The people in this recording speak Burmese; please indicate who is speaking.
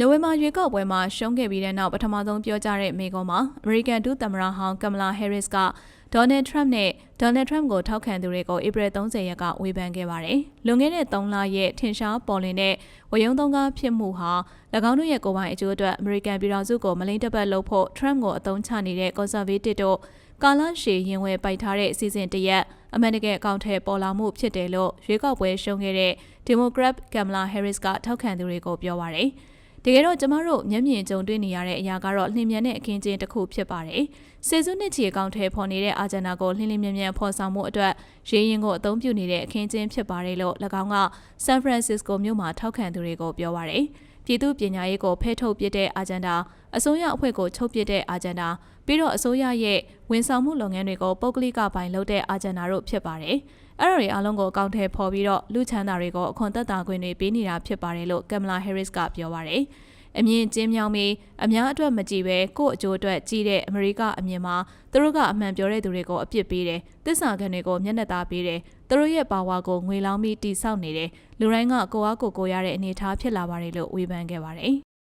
Speaker 1: နိုဝင်ဘာရွေးကောက်ပွဲမှာရှုံးခဲ့ပြီးတဲ့နောက်ပထမဆုံးပြောကြားတဲ့မိန့်ခွန်းမှာအမေရိကန်ဒုသမ္မတဟောင်းကမလာဟဲရစ်ကဒေါ်နယ်ထရမ့်နဲ့ဒေါ်နယ်ထရမ့်ကိုထောက်ခံသူတွေကိုဧပြီ30ရက်ကဝေဖန်ခဲ့ပါတယ်။လွန်ခဲ့တဲ့3လရဲ့ထင်ရှားပေါ်လင်တဲ့ဝယုံသုံးကားဖြစ်မှုဟာ၎င်းတို့ရဲ့ကိုယ်ပိုင်အကျိုးအတွက်အမေရိကန်ပြည်ထောင်စုကိုမလိမ့်တပတ်လုပ်ဖို့ထရမ့်ကိုအသုံးချနေတဲ့ conservative တို့ကာလရှည်ရင်ဝယ်ပိုက်ထားတဲ့အစီအစဉ်တရက်အမေရိကန်အကောင့်ထဲပေါ်လာမှုဖြစ်တယ်လို့ရွေးကောက်ပွဲရှုံးခဲ့တဲ့ Democrat Kamala Harris ကထောက်ခံသူတွေကိုပြောပါတယ်။ တကယ်တော့ကျမတို့မျက်မြင်ကြုံတွေ့နေရတဲ့အရာကတော့လှင်မြန်တဲ့အခင်းကျင်းတစ်ခုဖြစ်ပါတယ်။စေစုနှစ်ချီအကောင့်ထဲပေါ်နေတဲ့အာဂျန်နာကိုလှင်လင်းမြန်မြန်ဖော်ဆောင်မှုအတွက်ရေးရင်ကိုအသုံးပြုနေတဲ့အခင်းကျင်းဖြစ်ပါတယ်လို့၎င်းကဆန်ဖရန်စစ္စကိုမြို့မှာထောက်ခံသူတွေကိုပြောပါတယ်။ ပြည်သူပညာရေးကိုဖဲထုတ်ပစ်တဲ့အာဂျန်ဒါအစိုးရအဖွဲ့ကိုချုပ်ပစ်တဲ့အာဂျန်ဒါပြီးတော့အစိုးရရဲ့ဝန်ဆောင်မှုလုပ်ငန်းတွေကိုပုဂ္ဂလိကပိုင်လုပ်တဲ့အာဂျန်ဒါတို့ဖြစ်ပါတယ်။အဲ့ဒါတွေအလုံးကိုအကောင့်ထဲပေါ်ပြီးတော့လူချမ်းသာတွေကိုအခွန်သက်သာခွင့်တွေပေးနေတာဖြစ်ပါတယ်လို့ကမ်မလာဟဲရစ်ကပြောပါတယ်။ အမြင့်ကျင်းမြောင်းပြီးအများအတွက်မကြည့်ပဲကို့အကျိုးအတွက်ကြီးတဲ့အမေရိကအမြင်မှာသူတို့ကအမှန်ပြောတဲ့သူတွေကိုအပြစ်ပေးတယ်။သစ္စာခံတွေကိုမျက်နှာသားပေးတယ်။သူတို့ရဲ့ပါဝါကိုငွေလောင်းပြီးတိဆောက်နေတယ်။လူတိုင်းကကိုအားကိုကိုရတဲ့အနေအထားဖြစ်လာပါတယ်လို့ဝေဖန်ခဲ့ပါတယ်။